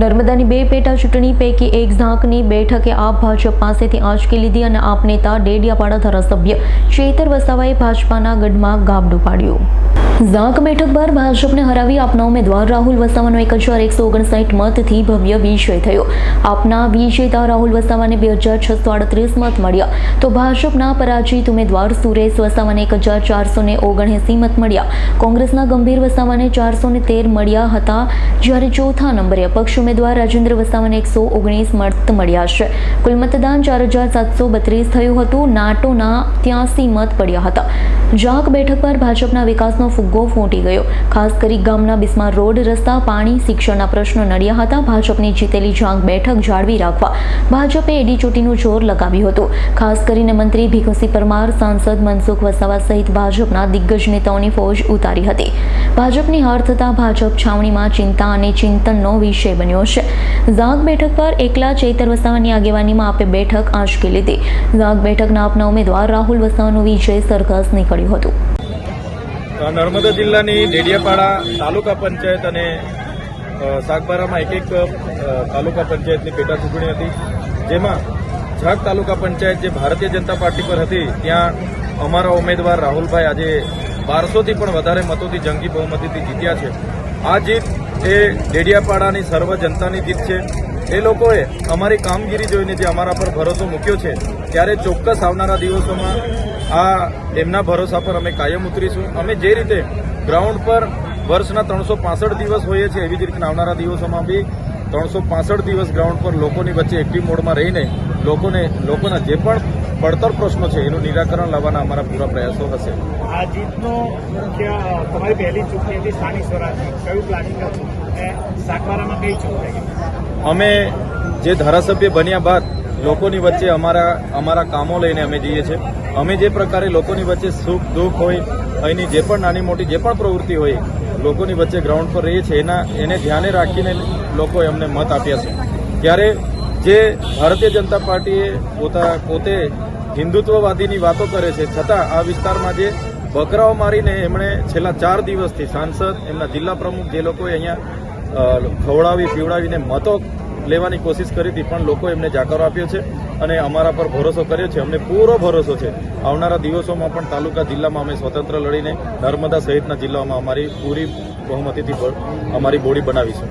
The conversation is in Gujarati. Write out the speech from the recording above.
નર્મદાની બે પેટા ચૂંટણી પૈકી એક ઝાંકની બેઠકે આપ ભાજપ પાસેથી આંચકી લીધી અને આપ નેતા ડેડિયાપાડા ધારાસભ્ય ચેતર વસાવાએ ભાજપાના ગઢમાં ગાબડું પાડ્યું. ઝાંક બેઠક પર ભાજપને હરાવી આપના ઉમેદવાર રાહુલ વસાવાનો એક હજાર એકસો ઓગણસાઠ મતથી ભવ્ય વિજય થયો. આપના વિજેતા રાહુલ વસાવાને બે હજાર છસો આડત્રીસ મત મળ્યા. તો ભાજપના પરાજિત ઉમેદવાર સુરેશ વસાવાને એક હજાર ચારસો ને ઓગણએંસી મત મળ્યા. કોંગ્રેસના ગંભીર વસાવાને ચારસો ને તેર મળ્યા હતા જ્યારે ચોથા નંબરે અપક્ષ ઉમેદવાર રાજેન્દ્ર વસાવાને એકસો ઓગણીસ મત મળ્યા છે. કુલ મતદાન ચાર હજાર સાતસો બત્રીસ થયું હતું. નાટોના ત્યાસી મત પડ્યા હતા. જાક બેઠક પર ભાજપના વિકાસનો ફુગ્ગો ફૂટી ગયો. ખાસ કરી ગામના બિસ્માર રોડ, રસ્તા, પાણી, શિક્ષણના પ્રશ્નો નડ્યા હતા. ભાજપની જીતેલી જાંગ બેઠક જાળવી રાખવા ભાજપે એડી ચોટીનું જોર લગાવ્યું હતું. ખાસ કરીને મંત્રી ભીખુસિંહ પરમાર, સાંસદ મનસુખ વસાવા સહિત ભાજપના દિગ્ગજ નેતાઓની ફોજ ઉતારી હતી. ભાજપની હાર થતાં ભાજપ છાવણીમાં ચિંતા અને ચિંતનનો વિષય બન્યો છે. ઝાગ બેઠક પર એકલા ચેતર વસાવાની આગેવાનીમાં આપે બેઠક આંચકી લીધી. ઝાગ બેઠકના આપના ઉમેદવાર રાહુલ વસાવાનો વિજય સરઘસ નીકળ્યું હતું. નર્મદા જિલ્લાની ડેડિયાપાડા તાલુકા પંચાયત અને સાગબારામાં એક એક તાલુકા પંચાયતની પેટા ચૂંટણી હતી. જેમાં ઝાગ તાલુકા પંચાયત જે ભારતીય જનતા પાર્ટી પર હતી, ત્યાં અમારા ઉમેદવાર રાહુલભાઈ આજે બારસોથી પણ વધારે મતોથી જંગી બહુમતીથી જીત્યા છે. આ જીત એ ડેડિયાપાડાની સર્વ જનતાની જીત છે. એ લોકોએ અમારી કામગીરી જોઈને જે અમારા પર ભરોસો મૂક્યો છે, ત્યારે ચોક્કસ આવનારા દિવસોમાં આ એમના ભરોસા પર અમે કાયમ ઉતરીશું. અમે જે રીતે ગ્રાઉન્ડ પર વર્ષના ત્રણસો દિવસ હોઈએ છીએ, એવી જ રીતના આવનારા દિવસોમાં બી ત્રણસો દિવસ ગ્રાઉન્ડ પર લોકોની વચ્ચે એક્ટિવ મોડમાં રહીને લોકોને, લોકોના જે પણ પડતર પ્રશ્નો છે એનું નિરાકરણ લાવવાના અમારા પૂરા પ્રયાસો હશે. આ જીતનો મુખ્ય તમારી પહેલી ચૂંટણી હતી સ્થાનિક સ્વરાજ કયું પ્લાનિંગ હતું? સાગબારામાં કઈ ચૂંટણી અમે જે ધારાસભ્ય બન્યા બાદ લોકોની વચ્ચે અમારા અમારા કામો લઈને અમે જઈએ છીએ. અમે જે પ્રકારે લોકોની વચ્ચે સુખ દુઃખ હોય અહીંની જે પણ નાની મોટી જે પણ પ્રવૃત્તિ હોય લોકોની વચ્ચે ગ્રાઉન્ડ પર રહીએ છીએ. એના એને ધ્યાને રાખીને લોકોએ અમને મત આપ્યા છે. ત્યારે જે ભારતીય જનતા પાર્ટીએ પોતા પોતે હિન્દુત્વવાદીની વાતો કરે છે, છતાં આ વિસ્તારમાં જે બકરાઓ મારીને એમણે છેલ્લા ચાર દિવસથી સાંસદ, એમના જિલ્લા પ્રમુખ જે લોકોએ અહીંયા ખવડાવી, પીવડાવીને મતો લેવાની કોશિશ કરી હતી, પણ લોકો એમને જાકારો આપ્યો છે અને અમારા પર ભરોસો કર્યો છે. અમને પૂરો ભરોસો છે. આવનારા દિવસોમાં પણ તાલુકા જિલ્લામાં અમે સ્વતંત્ર લડીને નર્મદા સહિતના જિલ્લાઓમાં અમારી પૂરી બહુમતીથી અમારી બોડી બનાવીશું.